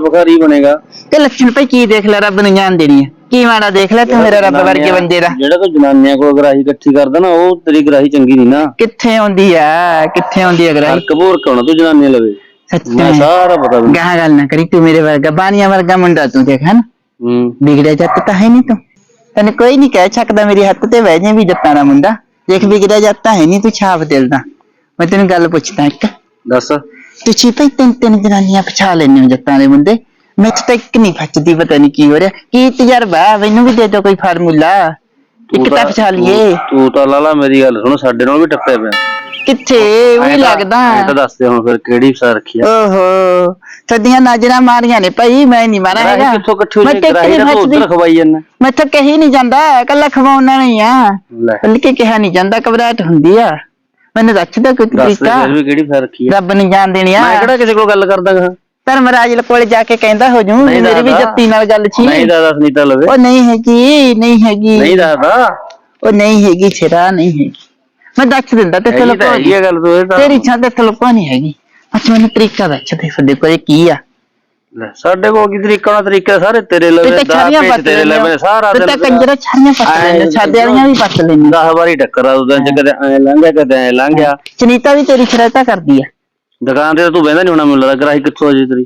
ਭਖਾਰੀ ਬਣੇਗਾ। ਤੇ ਲੱਛਣ ਭਾਈ ਕੀ ਦੇਖ ਲੈ ਰੱਬ ਨੂੰ ਜਾਣ ਦੇਣੀ ਕੀ ਮਾੜਾ ਦੇਖ ਲੈ ਤੂੰ ਮੇਰਾ ਰੱਬ ਵਰਗੇ ਬੰਦੇ ਦਾ। ਜਿਹੜਾ ਤੂੰ ਜਨਾਨੀਆਂ ਕੋਲ ਗਰਾਹੀ ਇਕੱਠੀ ਕਰਦਾ ਨਾ ਉਹ ਤੇਰੀ ਗਰਾਹੀ ਚੰਗੀ ਨਹੀਂ ਨਾ। ਕਿੱਥੇ ਆਉਂਦੀ ਆ ਕਿੱਥੇ ਆਉਂਦੀ ਆ ਗਰਾਈ ਕਬੂਰ ਕੌਣ ਤੂੰ ਜਨਾਨੀਆਂ ਲਵੇ? ਸੱਚ। ਮੈਂ ਸਾਰਾ ਪਤਾ ਮੈਨੂੰ ਗਾਹ ਗੱਲ ਨਾ ਕਰੀ ਤੂੰ ਮੇਰੇ ਵਰਗਾ ਬਾਣੀਆਂ ਵਰਗਾ ਮੁੰਡਾ ਤੂੰ ਦੇਖ ਹਨ? ਹੂੰ। ਵਿਗੜਿਆ ਜੱਟ ਤਾਂ ਹੈ ਨਹੀਂ ਤੂੰ। ਤੈਨੂੰ ਕੋਈ ਨਹੀਂ ਕਹਿ ਸਕਦਾ ਮੇਰੇ ਹੱਥ ਤੇ ਬਹਿ ਜੇ ਵੀ ਜੱਟਾਂ ਦਾ ਮੁੰਡਾ। ਦੇਖ ਵਿਗੜਿਆ ਜੱਟ ਤਾਂ ਹੈ ਨਹੀਂ ਤੂੰ ਛਾਪ ਦਿਲ ਦਾ। ਮੈਂ ਤੈਨੂੰ ਗੱਲ ਪੁੱਛਦਾ ਇੱਕ। ਦੱਸ। ਤੁਸੀਂ ਭਈ ਤਿੰਨ ਤਿੰਨ ਜਨਾਨੀਆਂ ਪਛਾ ਲੈਣੇ ਹੋ ਜੱਟਾਂ ਦੇ ਮੁੰਡੇ। ਮੈਥ ਤਾਂ ਇੱਕ ਨਹੀਂ ਫੱਚਦੀ ਪਤਾ ਨਹੀਂ ਕੀ ਹੋ ਰਿਹਾ। ਕੀ ਤਜਰਬਾ ਹੈ? ਮੈਨੂੰ ਵੀ ਦੇ ਦਿਓ ਕੋਈ ਫਾਰਮੂਲਾ। ਇੱਕ ਤਾਂ ਪਛਾ ਲਈਏ। ਤੂੰ- ਤੂੰ ਤਾਂ ਲਾਲਾ ਮੇਰੀ ਗੱਲ ਸੁਣ ਸਾਡੇ ਨਾਲ ਵੀ ਟੱਪਿਆ ਪਿਆ। ਕਿੱਥੇ? ਉਹ ਐਂ ਤਾਂ- ਲੱਗਦਾ ਐਂ ਤਾਂ ਦੱਸ ਦੇ ਹੁਣ ਫਿਰ ਕਿਹੜੀ ਫਸਾ ਰੱਖੀ ਆ। ਓਹੋ ਸਦੀਆਂ ਨਜ਼ਰਾਂ ਮਾਰੀਆਂ ਨੇ ਭਾਈ ਮੈਂ ਨਹੀਂ ਮਾਰਿਆ ਗਰਾਹੀ ਹੈਗਾ। ਕਿੱਥੋਂ ਇਕੱਠੀ ਮੈਂ ਹੋਈ ਗਰਾਹੀ ਨਹੀਂ ਤਾਂ ਤੂੰ ਉੱਧਰ ਖਵਾਈ ਜਾਂਦਾ। ਮੈਂ ਤਾਂ ਕਹੀ ਨਹੀਂ ਜਾਂਦਾ ਕੱਲਾ ਖਵਾਉਣਾ ਨਹੀਂ ਆ। ਲੈ। ਬਲਕਿ ਕਿਹਾ ਨਹੀਂ ਜਾਂਦਾ ਘਬਰਾਹਟ ਹੁੰਦੀ ਆ। ਮੈਨੂੰ ਦੱਸਦਾ ਕੋਈ ਦੱਸ ਦੇ ਤਰੀਕਾ। ਫਿਰ ਵੀ ਕਿਹੜੀ ਫਸਾ ਰੱਖੀ ਆ। ਰੱਬ ਨਹੀਂ ਜਾਣ ਦੇਣੀ ਆ। ਮੈਂ ਕਿਹੜਾ ਕਿਸੇ ਕੋਲ ਗੱਲ ਕਰਦਾ ਗਾ। ਧਰਮਰਾਜ ਕੋਲ ਜਾ ਕੇ ਕਹਿੰਦਾ ਹੋ ਜੂ ਨਹੀਂ ਮੇਰੀ ਵੀ ਦਾਦਾ। ਜੱਤੀ ਨਾਲ ਗੱਲ ਸੀ ਨਹੀਂ ਦਾਦਾ ਸੁਨੀਤਾ ਲਵੇ। ਉਹ ਨਹੀਂ ਹੈਗੀ ਨਹੀਂ ਹੈਗੀ। ਨਹੀਂ ਦਾਦਾ। ਉਹ ਨਹੀਂ ਹੈਗੀ ਛੇਰਾ ਨਹੀਂ ਹੈਗੀ। ਮੈਂ ਦੱਸ ਦਿੰਦਾ ਤੇ ਹੈਗੀ ਚਲੋ ਤਾਂ ਹੈਗੀ ਆ ਗੱਲ ਤੂੰ ਇਹ ਤਾਂ ਤੇਰੀ ਛਾਂ ਤੇ ਤਲਪਾ ਨਹੀਂ ਹੈਗੀ। ਅੱਛਾ ਮੈਨੂੰ ਤਰੀਕਾ ਦੱਸ ਦੇ ਸਾਡੇ ਕੋਲ ਕੀ ਆ। ਲੈ, ਸਾਡੇ ਕੋਲ ਕੀ ਤਰੀਕਾ ਨਾਲ ਤਰੀਕਾ ਸਾਰੇ ਤੇਰੇ ਤੇ ਲਵੇ ਤਾਂ ਦਾ ਛਾਰੀਆਂ ਪੇਜ ਪੱਤ ਤੇਰੇ ਲਵੇ ਸਾਰਾ ਤੇ ਤਾਂ ਕੰਜਰਾ ਛਾਰੀਆਂ ਪੱਤ ਲੈਂਦੇ ਛਾਦੇ ਵਾਲੀਆਂ ਵੀ ਪੱਤ ਲੈਂਦੇ 10 ਵਾਰੀ ਟੱਕਰ ਆ ਉਦੋਂ ਚ ਕਦੇ ਐ ਲੰਘਿਆ ਕਦੇ ਐ ਲੰਘਿਆ। ਚਨੀਤਾ ਵੀ ਤੇਰੀ ਸ਼ਰਾਰਤਾਂ ਕਰਦੀ ਆ। ਦੁਕਾਨ ਤੇ ਤਾਂ ਤੂੰ ਬਹਿੰਦਾ ਨਹੀਂ ਹੋਣਾ ਮੈਨੂੰ ਲੱਗਦਾ ਗਰਾਹੀ ਕਿੱਥੋਂ ਆ ਜੀ ਤੇਰੀ।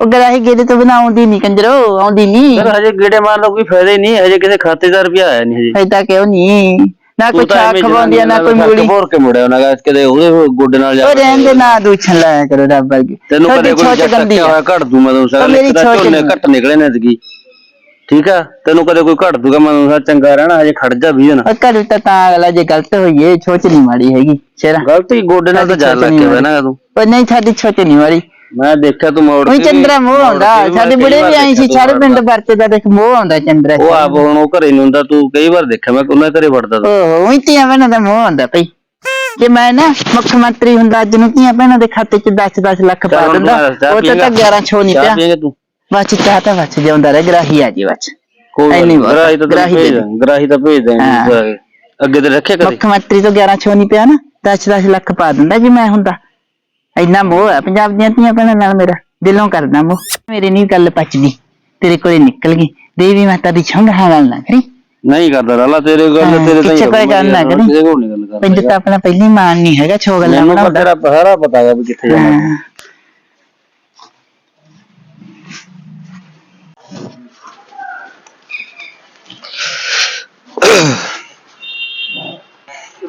ਉਹ ਗਰਾਹੀ ਗੇੜੇ ਤੋਂ ਬਿਨਾ ਆਉਂਦੀ ਨਹੀਂ ਕੰਜਰੋ ਆਉਂਦੀ ਨਹੀਂ ਹਜੇ ਗੇੜੇ ਮਾਰਨ ਦਾ ਕੋਈ ਫਾਇਦਾ ਹੀ ਨਹੀਂ ਹਜੇ ਕਿਸੇ ਖਾਤੇ ਦਾ ਰੁਪਿਆ ਆਇਆ ਨਹੀਂ ਹਜੇ। ਫਾਇਦਾ ਕਿਉਂ ਨਹੀਂ ਨਾ ਕੋਈ ਛਾਕ ਖਵਾਉਂਦੀ ਆ ਨਾ ਕੋਈ ਮੂਲੀ। ਭੋਰ ਕੇ ਮੁੜਿਆ ਉਹਨਾਂ ਕਦੇ ਉਹਦੇ ਗੋਡੇ ਨਾਲ ਜਾ ਉਹ ਰਹਿਣ ਦੇ ਨਾ ਦੂਛਣ ਲਾਇਆ ਕਰੋ ਰੱਬ ਵਰਗੀ। ਤੈਨੂੰ ਕਦੇ ਕੋਈ ਜੱਟ ਹੋਇਆ ਘੜ ਦੂ ਮੈਂ ਤੈਨੂੰ ਸਾਰਾ ਮੇਰੀ ਝੋਨੇ। ਘੱਟ ਨਿਕਲੇ ਨੇ ਤਗੀ ਠੀਕ ਆ? ਤੈਨੂੰ ਕਦੇ ਕੋਈ ਘੜ ਦੂਗਾ ਮੈਂ ਤੈਨੂੰ ਚੰਗਾ ਰਹਿਣਾ ਹਜੇ ਖੜ ਜਾ ਵੀ ਨਾ ਘਰ ਤਾਂ ਤਾਂ ਅਗਲਾ ਜੇ ਗਲਤ ਹੋਈਏ ਸੋਚ ਨਹੀਂ ਮਾੜੀ ਹੈਗੀ ਸ਼ੇਰਾ। ਗਲਤੀ ਗੋਡੇ ਨਾਲ ਤਾਂ ਜਾ ਲੱਗ ਕੇ ਬਹਿਣਾ ਤੂੰ। ਉਹ ਨਹੀਂ ਸਾਡੀ ਸੋਚ ਨਹੀਂ ਮਾੜੀ ਮੈਂ ਦੇਖਿਆ ਤੂੰ ਮੋੜ ਉਹੀ ਕੇ ਚੰਦਰਾ ਮੋਹ ਆਉਂਦਾ ਕੇ ਸਾਡੇ ਬੁੜੇ ਵੀ ਆਈ ਸੀ ਸਾਰੇ ਤੂੰ ਪਿੰਡ ਵਰਤੇ ਦਾ ਦੇਖ ਮੋਹ ਆਉਂਦਾ ਚੰਦਰਾ ਉਹ ਆਪ ਹੁਣ ਉਹ ਘਰੇ ਨਹੀਂ ਹੁੰਦਾ ਤੂੰ ਕਈ ਵਾਰ ਦੇਖਿਆ ਮੈਂ ਉਹਨਾਂ ਘਰੇ ਵੜਦਾ ਤਾ। ਉਹ ਉਹੀ ਧੀਆਂ ਭੈਣਾਂ ਦਾ ਮੋਹ ਆਉਂਦਾ ਭਈ। ਜੇ ਮੈਂ ਨਾ ਮੁੱਖ ਮੰਤਰੀ ਹੁੰਦਾ ਅੱਜ ਨੂੰ ਧੀਆਂ ਭੈਣਾਂ ਦੇ ਖਾਤੇ 'ਚ 10-10 ਲੱਖ ਪਾ ਦਿੰਦਾ ਤੂੰ ਉਹ ਤਾਂ ਪੀਏਂਗਾ? 11 ਛੋ ਨਹੀਂ ਪਿਆ। ਤੂੰ? ਬਸ ਚਾਹ ਤਾਂ ਬਚ ਜਾਉਂਦਾ ਰਹਿ ਗਰਾਹੀ ਆ ਜੀ ਬਚ ਕੋਈ ਗਰਾਹੀ ਤਾਂ ਭੇਜ ਗਰਾਹੀ ਤਾਂ ਭੇਜ ਦੇ। ਅੱਗੇ ਤੇ ਰੱਖਿਆ ਕਦੇ? ਮੁੱਖ ਮੰਤਰੀ ਤੋਂ 11 ਛੋ ਨਹੀਂ ਪਿਆ ਨਾ 10-10 ਲੱਖ ਪਾ ਦਿੰਦਾ ਜੇ ਮੈਂ ਹੁੰਦਾ। ਇੰਨਾ ਮੋਹ ਹੈ ਪੰਜਾਬ ਦੀਆਂ ਧੀਆਂ ਭੈਣਾਂ ਨਾਲ ਮੇਰਾ ਦਿਲੋਂ ਕਰਦਾ ਮੋਹ। ਮੇਰੀ ਨਹੀਂ ਗੱਲ ਪਚਦੀ ਤੇਰੇ ਕੋਲੇ ਨਿਕਲ ਗਈ। ਦੇਵੀ ਮਾਤਾ ਦੀ ਛੰਗ ਹਾਂ ਗੱਲ ਨਾ ਕਰੀ। ਨਹੀਂ ਕਰਦਾ ਰਾਲਾ ਤੇਰੇ ਗੱਲ ਤੇਰੇ ਤਾਂ ਕੋਲ ਰਹੂੰਗਾ ਗੱਲ ਨਾ ਕਰੀ। ਕਿਸੇ ਕੋਲ ਨਹੀਂ ਗੱਲ ਕਰਦਾ ਪਿੰਡ ਤਾਂ ਆਪਣਾ ਪਹਿਲੀ ਮਾਨ ਨਹੀਂ ਹੈਗਾ ਛੋ ਗੱਲਾਂ ਮੈਨੂੰ ਤੇਰਾ ਸਾਰਾ ਪਤਾ ਹੈ ਵੀ ਕਿੱਥੇ ਜਾਣਾ।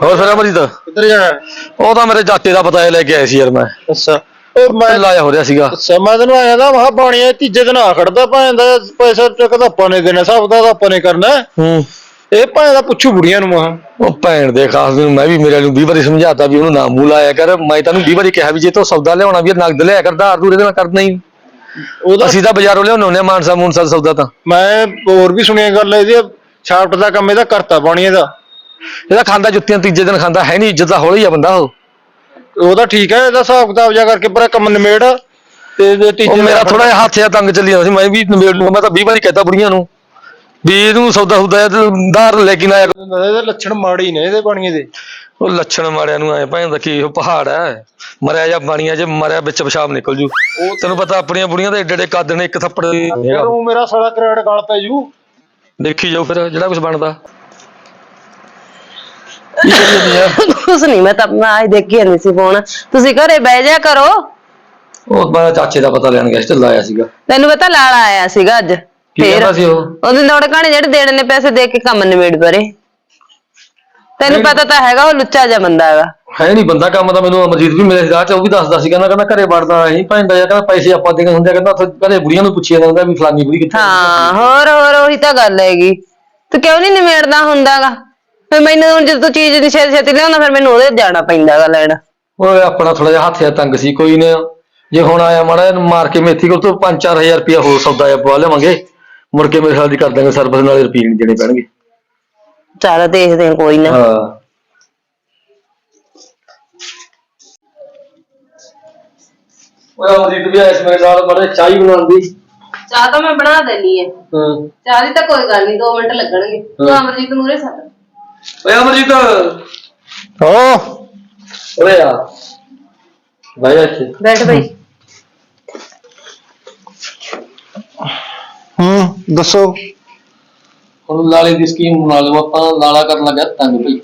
ਹੋਰ ਫਿਰ ਅਮਰੀਤ ਕਿੱਧਰ ਜਾਣਾ ਉਹ ਤਾਂ ਮੇਰੇ ਚਾਚੇ ਦਾ ਪਤਾ ਲੈ ਕੇ ਆਇਆ ਸੀ ਯਾਰ ਮੈਂ। ਅੱਛਾ। ਉਹ ਮੈਂ ਲਾਇਆ ਹੋ ਰਿਹਾ ਸੀਗਾ। ਸਮਾਂ ਤੈਨੂੰ ਆਇਆ ਦਾ ਮਹਾ ਬਾਣੀਆਂ ਤੀਜੇ ਦਿਨ ਆ ਖੜਦਾ ਭਾਂ ਦਾ ਪੈਸਾ ਚੱਕਦਾ ਆਪਾਂ ਨੇ ਦੇਣਾ ਸਭ ਦਾ ਆਪਾਂ ਨੇ ਕਰਨਾ। ਹੂੰ। ਇਹ ਭਾਂ ਦਾ ਪੁੱਛੂ ਬੁੜੀਆਂ ਨੂੰ ਮਹਾ ਉਹ ਭੈਣ ਦੇ ਖਾਸ ਨੂੰ ਮੈਂ ਵੀ ਮੇਰੇ ਨੂੰ 20 ਵਾਰੀ ਸਮਝਾਤਾ ਵੀ ਉਹਨੂੰ ਨਾ ਮੂੰਹ ਲਾਇਆ ਕਰ। ਮੈਂ ਤੈਨੂੰ 20 ਵਾਰੀ ਕਿਹਾ ਵੀ ਜੇ ਤੂੰ ਸੌਦਾ ਲਿਆਉਣਾ ਵੀ ਨਗਦ ਲਿਆ ਕਰ ਧਾਰ ਦੂਰੇ ਦੇ ਨਾਲ ਕਰਨਾ ਹੀ। ਉਹਦਾ ਅਸੀਂ ਤਾਂ ਬਾਜ਼ਾਰੋਂ ਆ ਮਾਨਸਾ ਮੂਨਸਾ ਦਾ ਸੌਦਾ ਤਾਂ। ਮੈਂ ਹੋਰ ਵੀ ਸੁਣੀਆਂ ਗੱਲ ਇਹਦੀ ਛਾਪਟ ਦਾ ਕੰਮ ਇਹਦਾ ਕਰਤਾ ਬਾਣੀਆਂ ਦਾ। ਇਹਦਾ ਖਾਂਦਾ ਜੁੱਤੀਆਂ ਤੀਜੇ ਦਿਨ ਖਾਂਦਾ ਹੈ ਨਹੀਂ ਇੱਜ਼ਤ ਦਾ ਹੌਲੀ ਆ ਬੰਦਾ ਉਹ। ਉਹਦਾ ਠੀਕ ਹੈ ਇਹਦਾ ਹਿਸਾਬ ਕਿਤਾਬ ਜਾ ਕਰਕੇ ਪਰ ਕੰਮ ਨਿਮੇੜ ਤੇ ਇਹਦੇ ਤੀਜੇ ਉਹ ਦਿਨ ਮੇਰਾ ਥੋੜਾ ਜਿਹਾ ਹੱਥ ਜਿਹਾ ਤੰਗ ਚੱਲੀ ਜਾਂਦਾ ਸੀ ਮੈਂ ਵੀ ਨਵੇੜ ਨੂੰ ਮੈਂ ਤਾਂ 20 ਵਾਰੀ ਕਹਿਤਾ ਬੁੜੀਆਂ ਨੂੰ ਵੀ ਇਹਨੂੰ ਸੌਦਾ ਸੁਦਾ ਧਾਰ ਲੈ ਕੇ ਨਾ ਆਇਆ ਕਰੋ। ਇਹਦੇ ਲੱਛਣ ਮਾੜੇ ਹੀ ਨੇ ਇਹਦੇ ਬਾਣੀਆਂ ਦੇ। ਉਹ ਲੱਛਣ ਮਾਰਿਆਂ ਨੂੰ ਐ ਭੈਣ ਦਾ ਕੀ ਉਹ ਪਹਾੜ ਹੈ। ਮਰਿਆ ਜਾਂ ਬਾਣੀਆਂ ਜੇ ਮਰਿਆ ਵਿੱਚ ਪਿਸ਼ਾਬ ਨਿਕਲ ਜੂ। ਤੈਨੂੰ ਪਤਾ ਆਪਣੀਆਂ ਬੁੜੀਆਂ ਦੇ ਏਡੇ ਏਡੇ ਕੱਦ ਨੇ ਇੱਕ ਥੱਪੜ ਦੇ ਯਾਰ ਉਹ ਮੇਰਾ ਸਾਲਾ ਕਰੇਡ ਗਲ ਪੈ ਜੂ। ਦੇਖੀ ਜਾਓ ਫਿਰ ਜਿਹੜਾ ਕੁਝ ਬਣਦਾ। ਕੁਛ ਨਹੀਂ ਮੈਂ ਤਾਂ ਆਪਣਾ ਆਜ ਦੇਖੀ ਨਹੀਂ ਸੀ ਫੋਨ ਤੁਸੀਂ ਘਰੇ ਬਹਿ ਜਾ ਕਰੋ। ਉਹ ਮੈਂ ਚਾਚੇ ਦਾ ਪਤਾ ਲੈਣ ਗਿਆ ਸੀ ਢਿੱਲਾ ਆਇਆ ਸੀਗਾ। ਤੈਨੂੰ ਪਤਾ ਲਾਲਾ ਆਇਆ ਸੀਗਾ ਅੱਜ ਕੀ ਫੇਰ। ਕਹਿੰਦਾ ਸੀ ਉਹ? ਉਹਦੇ ਲੋੜ ਕਾਣੇ ਜਿਹੜੇ ਦੇਣ ਨੇ ਪੈਸੇ ਦੇ ਕੇ ਕੰਮ ਨਿਬੇੜ ਪਰੇ। ਤੈਨੂੰ ਪਤਾ ਤਾਂ ਹੈਗਾ ਉਹ ਲੁੱਚਾ ਜਿਹਾ ਬੰਦਾ ਹੈਗਾ। ਹੈ ਨਹੀਂ ਬੰਦਾ ਕੰਮ ਤਾਂ ਮੈਨੂੰ ਅਮਰਜੀਤ ਵੀ ਮਿਲੇ ਸੀ ਰਾਹ ਚ ਉਹ ਵੀ ਦੱਸਦਾ ਸੀ ਕਹਿੰਦਾ ਕਹਿੰਦਾ ਘਰੇ ਵੜਦਾ ਅਸੀਂ ਭੈਣ ਦਾ ਯਾਰ ਕਹਿੰਦਾ ਪੈਸੇ ਆਪਾਂ ਦੇ ਹੁੰਦੇ ਆ, ਕਹਿੰਦਾ ਉੱਥੇ ਘਰੇ ਬੁੜੀਆਂ ਨੂੰ ਪੁੱਛਿਆ ਜਾਂਦਾ ਵੀ ਫਲਾਨੀ ਬੁੜੀ ਕਿੱਥੇ? ਹਾਂ ਹੋਰ ਹੋਰ ਉਹੀ ਤਾਂ ਗੱਲ ਹੈਗੀ। ਤੂੰ ਕਿਉਂ ਨਹੀਂ ਨਿਬੇੜਦਾ ਹੁੰਦਾਗਾ? ਫਿਰ ਮੈਨੂੰ ਹੁਣ ਜਦੋਂ ਚੀਜ਼ ਦੀ ਛੇਤੀ ਛੇਤੀ ਲਿਆਉਂਦਾ ਫਿਰ ਮੈਨੂੰ ਉਹਦੇ ਜਾਣਾ ਪੈਂਦਾਗਾ ਲੈਣ। ਓਏ ਆਪਣਾ ਥੋੜਾ ਜਿਹਾ ਹੱਥ ਜਿਹਾ ਤੰਗ ਸੀ ਕੋਈ ਨੇ। ਜੇ ਹੁਣ ਆਇਆ ਮਾੜਾ ਜਿਹਾ ਇਹਨੂੰ ਮਾਰ ਕੇ ਮੇਥੀ ਕੋਲ ਤੋਂ 5-4000 ਰੁਪਇਆ ਹੋਰ ਸੌਦਾ ਜਿਹਾ ਪਵਾ ਲਵਾਂਗੇ ਮੁੜ ਕੇ ਮੇਰੇ ਖਿਆਲ ਦੀ ਕਰ ਦਾਂਗੇ ਸਰਵਿਸ ਨਾਲੇ ਰੁਪਏ ਨਹੀਂ ਦੇਣੇ ਪੈਣਗੇ। ਚੱਲ ਦੇਖਦੇ ਹਾਂ ਕੋਈ ਨਾ। ਹਾਂ। ਓਏ ਅਮਰਜੀਤ ਵੀ ਆਇਆ ਸੀ ਮੇਰੇ ਨਾਲ ਮਾੜਾ ਜਿਹਾ ਚਾਹ ਹੀ ਬਣਾਉਣ ਦੀ। ਚਾਹ ਤਾਂ ਮੈਂ ਬਣਾ ਦੇਣੀ ਹੈ ਹਾਂ। ਚਾਹ ਦੀ ਤਾਂ ਕੋਈ ਗੱਲ ਨਹੀਂ 2 ਮਿੰਟ ਲੱਗਣਗੇ। ਤੂੰ ਅਮਰਜੀਤ ਨੂੰ ਰੇ ਸੱਦ। ਓਏ ਅਮਰਜੀਤ। ਹੋ। ਓਏ ਆ। ਭਾਈ ਇੱਥੇ। ਬੈਠ ਬਈ। ਹੂੰ ਦੱਸੋ। ਹੁਣ ਲਾਲੇ ਦੀ ਸਕੀਮ ਬਣਾ ਲਵਾਂ ਆਪਾਂ ਲਾਲਾ ਕਰਨ ਲੱਗਾ ਤੰਗ ਭਈ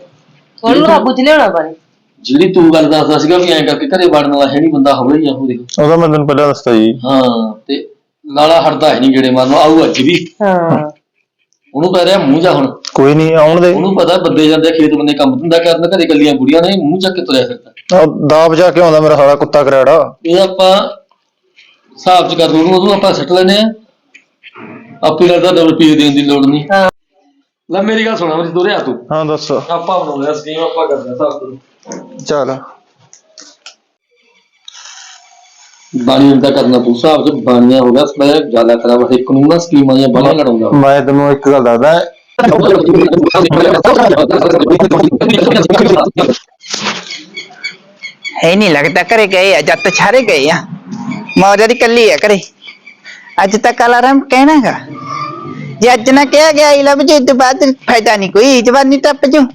ਉਹਨੂੰ ਕਾਬੂ ਚ ਲਿਆਉਣਾ ਪਾਣੀ ਜਿਹੜੀ ਤੂੰ ਗੱਲ ਦੱਸਦਾ ਸੀਗਾ ਵੀ ਐਂ ਕਰਕੇ ਘਰੇ ਵੜਨ ਵਾਲਾ ਹੈ ਨਹੀਂ ਬੰਦਾ ਹੌਲਾ ਹੀ ਆ ਉਹ ਦੇਖ ਉਹਦਾ ਮੈਂ ਤੈਨੂੰ ਪਹਿਲਾਂ ਦੱਸਤਾ ਜੀ। ਹਾਂ ਤੇ ਲਾਲਾ ਹਟਦਾ ਹੈ ਨਹੀਂ ਗੇੜੇ ਮਾਰਨ ਆਊ ਅੱਜ ਵੀ। ਹਾਂ। ਉਹਨੂੰ ਕਹਿ ਰਿਹਾ ਮੂੰਹ ਜਾ ਹੁਣ। ਕੋਈ ਨਹੀਂ ਆਉਣ ਦੇ। ਉਹਨੂੰ ਪਤਾ ਬੰਦੇ ਜਾਂਦੇ ਆ ਖੇਤ ਬੰਦੇ ਕੰਮ ਧੰਦਾ ਕਰਨ ਘਰੇ ਕੱਲੀਆਂ ਬੁੜੀਆਂ ਨੇ ਮੂੰਹ ਚੱਕ ਕੇ ਤੁਰਿਆ ਫਿਰਦਾ। ਦਾਬ ਜਾ ਕੇ ਆਉਂਦਾ ਮੇਰਾ ਸਾਲਾ ਕੁੱਤਾ ਕਰਾੜਾ। ਇਹ ਆਪਾਂ ਹਿਸਾਬ ਚ ਕਰ ਲੂ ਉਹਨੂੰ ਆਪਾਂ ਸਿੱਟ ਲੈਨੇ ਆ। ਆਪੀ ਲੱਗਦਾ ਡਬਲ ਪੀਸ ਦੇਣ ਦੀ ਲੋੜ ਨਹੀਂ। ਲੈ ਮੇਰੀ ਗੱਲ ਸੁਣਾ ਮੇਰੀ ਦੋਰੇ ਆ ਤੂੰ। ਹਾਂ ਦੱਸ। ਆਪਾਂ ਬਣਾਉਂਦੇ ਆ ਸਕੀਮ ਆਪਾਂ ਕਰਦੇ ਸਭ ਕੁਝ ਚੱਲ। ਬਾਣੀ ਦਾ ਕਰਨਾ ਤੂੰ ਹਿਸਾਬ ਚ ਬਾਣੀਆਂ ਹੋ ਗਿਆ ਮੈਂ ਜ਼ਿਆਦਾ ਕਰਾ ਬਸ ਇੱਕ ਨੂੰ ਨਾ ਸਕੀਮਾਂ ਦੀਆਂ ਬਾਣੀਆਂ ਲੜਾਉਂਦਾ। ਮੈਂ ਤੈਨੂੰ ਇੱਕ ਗੱਲ ਦੱਸਦਾ ਹੈ ਨਹੀਂ ਲੱਗਦਾ ਘਰੇ ਗਏ ਆ ਜਦ ਤੱਕ ਸਾਰੇ ਗਏ ਆ ਮੌਜਾ ਦੀ ਕੱਲੀ ਆ ਘਰੇ ਅੱਜ ਤੱਕ ਅਲਾਰਮ ਕਹਿਣਾਗਾ ਜੇ ਅੱਜ ਨਾ ਕਿਹਾ ਗਿਆ ਇਹ ਲਵ ਜੀ ਤੋਂ ਬਾਅਦ ਫਾਇਦਾ ਨਹੀਂ ਕੋਈ ਜਵਾਨੀ ਟੱਪ ਜੂ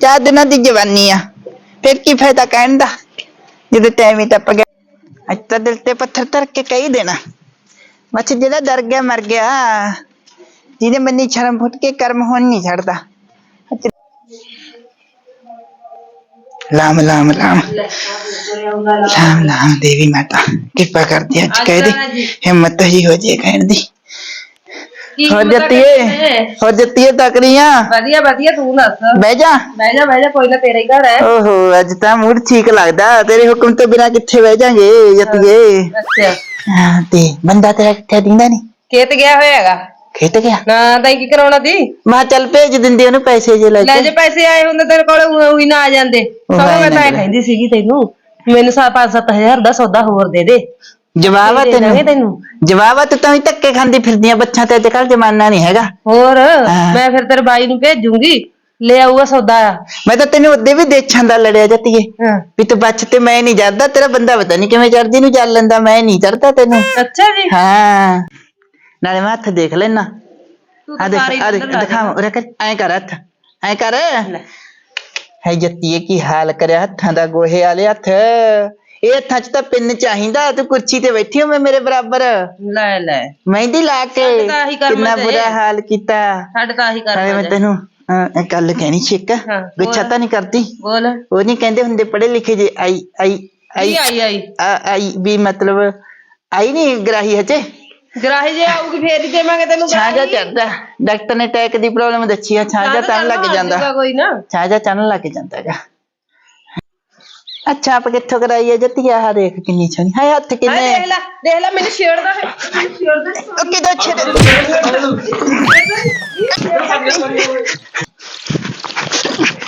ਚਾਰ ਦਿਨਾਂ ਦੀ ਜਵਾਨੀ ਆ ਫਿਰ ਕੀ ਫਾਇਦਾ ਕਹਿਣ ਦਾ ਜਦੋਂ ਟਾਈਮ ਹੀ ਟੱਪ ਗਿਆ ਅੱਜ ਤਾਂ ਦਿਲ ਤੇ ਪੱਥਰ ਧਰ ਕੇ ਕਹੀ ਦੇਣਾ ਬਸ ਜਿਹੜਾ ਡਰ ਗਿਆ ਜਿਹਨੇ ਮੰਨੀ ਸ਼ਰਮ ਫੁੱਟ ਕੇ ਕਰਮ ਹੋਣ ਨਹੀਂ ਛੱਡਦਾ। ਲਾਮ ਲਾਮ ਲਾਮ। ਲਾਮ ਲਾਮ ਦੇਵੀ ਮਾਤਾ ਕਿਰਪਾ ਕਰਦੀ ਅੱਜ ਕਹਿ ਦੇ। ਹਿੰਮਤ ਹੀ ਹੋ ਜੇ ਕਹਿਣ ਦੀ। ਹੋ ਜੱਤੀਏ? ਹੋ ਜੱਤੀਏ ਤਕਰੀਆਂ ਵਧੀਆ ਵਧੀਆ ਤੂੰ ਦੱਸ। ਬਹਿ ਜਾ। ਬਹਿ ਜਾ ਬਹਿ ਜਾ ਕੋਈ ਨਾ ਤੇਰਾ ਹੀ ਘਰ ਹੈ। ਓਹੋ ਅੱਜ ਤਾਂ ਮੂਡ ਠੀਕ ਲੱਗਦਾ। ਤੇਰੇ ਹੁਕਮ ਤੋਂ ਬਿਨਾ ਕਿੱਥੇ ਬਹਿ ਜਾਾਂਗੇ ਜੱਤੀਏ? ਅੱਛਾ। ਤੇ ਬੰਦਾ ਤੇਰਾ ਕਿੱਥੇ ਦਿੰਦਾ ਨਹੀਂ ਖੇਤ ਗਿਆ ਹੋਇਆ ਹੈਗਾ। ਖੇਤ ਗਿਆ? ਨਾ ਤਾਂ ਕੀ ਕਰਾਉਣਾ ਸੀ? ਮੈਂ ਚੱਲ ਭੇਜ ਦਿੰਦੀ ਉਹਨੂੰ ਪੈਸੇ ਜੇ ਲੈ ਲੈ ਕੇ। ਜੇ ਪੈਸੇ ਆਏ ਹੁੰਦੇ ਤੇਰੇ ਕੋਲ ਉਹੀ ਨਾ ਆ ਜਾਂਦੇ। ਉਹ ਸਗੋਂ ਮੈਂ ਤਾਂ ਇਹ ਜਾਂਦੇ। ਕਹਿੰਦੀ ਸੀਗੀ ਤੈਨੂੰ ਵੀ ਮੈਨੂੰ ਸਾ 5-7000 ਦਾ ਸੌਦਾ ਹੋਰ ਦੇ ਦੇ। ਜਵਾਬ ਆ ਦੇ ਦਾਂਗੇ ਤੈਨੂੰ ਤੈਨੂੰ। ਜਵਾਬ ਆ ਤੂੰ ਤਾਂ ਵੀ ਧੱਕੇ ਖਾਂਦੀ ਫਿਰਦੀਆਂ ਬੱਚਾ ਤੇ ਅੱਜ ਕੱਲ ਜ਼ਮਾਨਾ ਨਹੀਂ ਹੈਗਾ। ਹੋਰ ਹਾਂ। ਮੈਂ ਫਿਰ ਤੇਰੇ ਬਾਈ ਨੂੰ ਭੇਜੂੰਗੀ ਲੈ ਆਊਗਾ ਸੌਦਾ। ਮੈਂ ਤਾਂ ਤੈਨੂੰ ਉਹਦੇ ਵੀ ਦੇਖਾਂ ਦਾ ਲੜਿਆ ਜੱਤੀਏ ਹਾਂ। ਵੀ ਤੂੰ ਬੱਚ ਤੇ ਮੈਂ ਨਹੀਂ ਚੜਦਾ ਤੇਰਾ ਬੰਦਾ ਪਤਾ ਨਹੀਂ ਕਿਵੇਂ ਚੜਦੀ ਨੂੰ ਚੱਲ ਲੈਂਦਾ ਮੈਂ ਨਹੀਂ ਚੜਦਾ ਤੈਨੂੰ। ਅੱਛਾ ਜੀ। ਹਾਂ। ਨਾਲੇ ਮੈਂ ਹੱਥ ਦੇਖ ਲੈਣਾ ਤੂੰ ਆ ਤਾਂ ਦੇਖ ਸਾਰੀ ਆ ਦੇਖ ਨਜ਼ਰ ਲਾ ਦਿਖਾ ਉਰੇ ਕਰ ਐ ਕਰ ਹੱਥ ਐ ਕਰ ਹੈ ਜੱਤੀਏ ਕੀ ਹਾਲ ਕਰਿਆ ਹੱਥਾਂ ਦਾ ਗੋਹੇ ਵਾਲੇ ਹੱਥ ਇਹ ਹੱਥਾਂ 'ਚ ਤਾਂ ਪਿੰਨ ਚਾਹੀਦਾ ਤੂੰ ਕੁਰਸੀ ਤੇ ਬੈਠੀ ਹੋ ਮੈਂ ਮੇਰੇ ਬਰਾਬਰ ਲੈ ਲੈ ਮਹਿੰਦੀ ਲਾ ਕੇ ਸਾਡੇ ਤਾਂ ਆਹੀ ਕਰਮ ਕਿੰਨਾ ਤੇ। ਬੁਰਾ ਹਾਲ ਕੀਤਾ ਸਾਡੇ ਤਾਂ ਆਹੀ ਨਾਲੇ ਮੈਂ ਕਰਨਾ ਤੈਨੂੰ ਅਹ, ਇੱਕ ਗੱਲ ਕਹਿਣੀ ਛਿੱਕ ਹਾਂ, ਗੁੱਛਾ ਤਾਂ ਨਹੀਂ ਕਰਦੀ ਬੋਲ ਉਹ ਨਹੀਂ ਕਹਿੰਦੇ ਹੁੰਦੇ ਪੜ੍ਹੇ ਲਿਖੇ ਜੇ ਆਈ ਆਈ ਆਈ ਆਈ ਆਈ ਆਈ ਆ- ਆਈ ਵੀ ਮਤਲਬ ਆਈ ਨਹੀਂ ਗਰਾਹੀ ਹਜੇ ਗਰਾਹੀ ਜੇ ਆਊਗੀ ਫੇਰ ਹੀ ਦੇਵਾਂਗੇ ਤੈਨੂੰ ਛਾਂਜਾ ਗਰਾਹੀ। ਚੜਦਾ ਡਾਕਟਰ ਨੇ ਟੈਕ ਦੀ ਪ੍ਰੋਬਲਮ ਦੱਸੀ ਆ ਛਾਂਜਾ ਛਾਂਜਾ ਤਨ ਲੱਗ ਚੜ੍ਹਨਾ ਜਾਂਦਾ। ਹੋਜੂਗਾ ਕੋਈ ਨਾ। ਛਾਂਜਾ ਚੜਨ ਲੱਗ ਜਾਂਦਾ ਹੈਗਾ। ਅੱਛਾ ਆਪ ਕਿੱਥੋਂ ਕਰਾਈ ਹੈ ਜੱਤੀਆ? ਆ ਦੇਖ ਕਿੰਨੀ ਛਣੀ ਹਾਏ ਹੱਥ ਹਾਏ ਕਿੰਨੇ ਦੇਖ ਲੈ ਦੇਖ ਲੈ ਮੈਨੂੰ ਛੇੜਦਾ ਹੈ ਮੈਨੂੰ ਛੇੜਦਾ ਹੈ। ਉਹ ਕਿਦੋਂ ਛੇੜ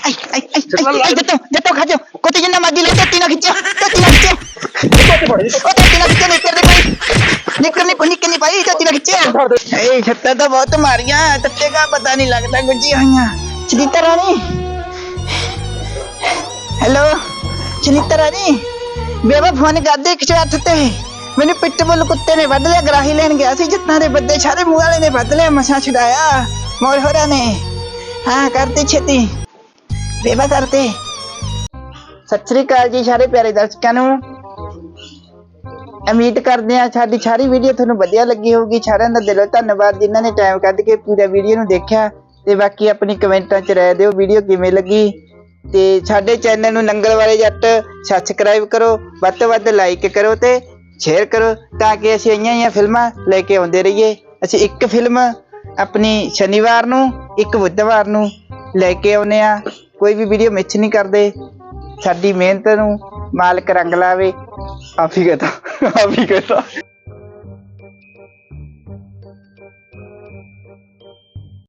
ਆਈ ਆਈ ਆਈ ਆਈ ਜੱਤੋ ਜੱਤੋ ਖਾ ਜਾ ਕੋਤੇ ਜਿੰਨਾ ਮਰਜ਼ੀ ਲੈ ਤੋਤੀ ਨਾ ਖਿੱਚੋ ਤੋਤੀ ਨਾ ਖਿੱਚੋ ਉਹ ਤੋਤੀ ਨਾ ਖਿੱਚੋ ਨਿਕਰ ਦੇ ਕੋਈ ਨਿਕਰ ਨਹੀਂ ਨਿਕਰ ਨਹੀਂ ਪਾਈ ਤੋਤੀ ਨਾ ਖਿੱਚੋ ਏ ਛੱਤਾਂ ਤਾਂ ਬਹੁਤ ਮਾਰੀਆਂ ਤੱਤੇ ਦਾ ਪਤਾ ਨਹੀਂ ਲੱਗਦਾ ਗੁੱਜੀ ਹੋਈਆਂ ਚਰੀਤਾ ਰਾਣੀ ਹੈਲੋ ਚਰੀਤਾ ਰਾਣੀ ਬੇਬਾ ਫੋਨ ਕਰਦੇ ਇੱਕ ਹੱਥ ਤੇ ਮੈਨੂੰ ਪਿੱਟਬੁੱਲ ਕੁੱਤੇ ਨੇ ਵੱਢ ਲਿਆ ਗਰਾਹੀ ਲੈਣ ਗਿਆ ਸੀ ਜਿੱਤਾਂ ਦੇ ਬੱਦੇ ਸਾਰੇ ਮੂੰਹ ਵਾਲੇ ਨੇ ਵੱਢ ਲਿਆ ਮਸਾਂ ਛਡਾਇਆ ਮੋਰ ਹੋਰਾਂ ਨੇ ਹਾਂ ਕਰਤੇ ਛੇਤੀ ਬੇਬਾ ਕਰਤੇ ਸਤਿ ਸ੍ਰੀ ਅਕਾਲ ਜੀ ਸਾਰੇ ਪਿਆਰੇ ਦਰਸ਼ਕਾਂ ਨੂੰ ਉਮੀਦ ਕਰਦੇ ਹਾਂ, ਸਾਡੀ ਸਾਰੀ ਵੀਡੀਓ ਤੁਹਾਨੂੰ ਵਧੀਆ ਲੱਗੀ ਹੋਊਗੀ। ਸਾਰਿਆਂ ਦਾ ਦਿਲੋਂ ਧੰਨਵਾਦ, ਜਿਨ੍ਹਾਂ ਨੇ ਟਾਈਮ ਕੱਢ ਕੇ ਪੂਰਾ ਵੀਡੀਓ ਨੂੰ ਦੇਖਿਆ। ਤੇ ਬਾਕੀ ਆਪਣੀ ਕਮੈਂਟਾਂ 'ਚ ਰਹਿ ਦਿਓ ਵੀਡੀਓ ਕਿਵੇਂ ਲੱਗੀ। ਤੇ ਸਾਡੇ ਚੈਨਲ ਨੂੰ ਨੰਗਲ ਵਾਲੇ ਜੱਟ ਸਬਸਕ੍ਰਾਈਬ ਕਰੋ, ਵੱਧ ਤੋਂ ਵੱਧ ਲਾਈਕ ਕਰੋ ਤੇ ਸ਼ੇਅਰ ਕਰੋ, ਤਾਂ ਕਿ ਅਸੀਂ ਇਹੀਆਂ ਇਹੀਆਂ ਫਿਲਮਾਂ ਲੈ ਕੇ ਆਉਂਦੇ ਰਹੀਏ। ਅਸੀਂ ਇੱਕ ਫਿਲਮ ਆਪਣੀ ਸ਼ਨੀਵਾਰ ਨੂੰ, ਇੱਕ ਬੁੱਧਵਾਰ ਨੂੰ ਲੈ ਕੇ ਆਉਨੇ ਆ ਕੋਈ ਵੀ ਵੀਡੀਓ ਮਿਸ ਨਹੀਂ ਕਰਦੇ। ਸਾਡੀ ਮਿਹਨਤ ਨੂੰ ਮਾਲਕ ਰੰਗ ਲਾਵੇ। ਆਪ ਹੀ ਕਹਤਾ ਆਪ ਹੀ ਕਹਤਾ।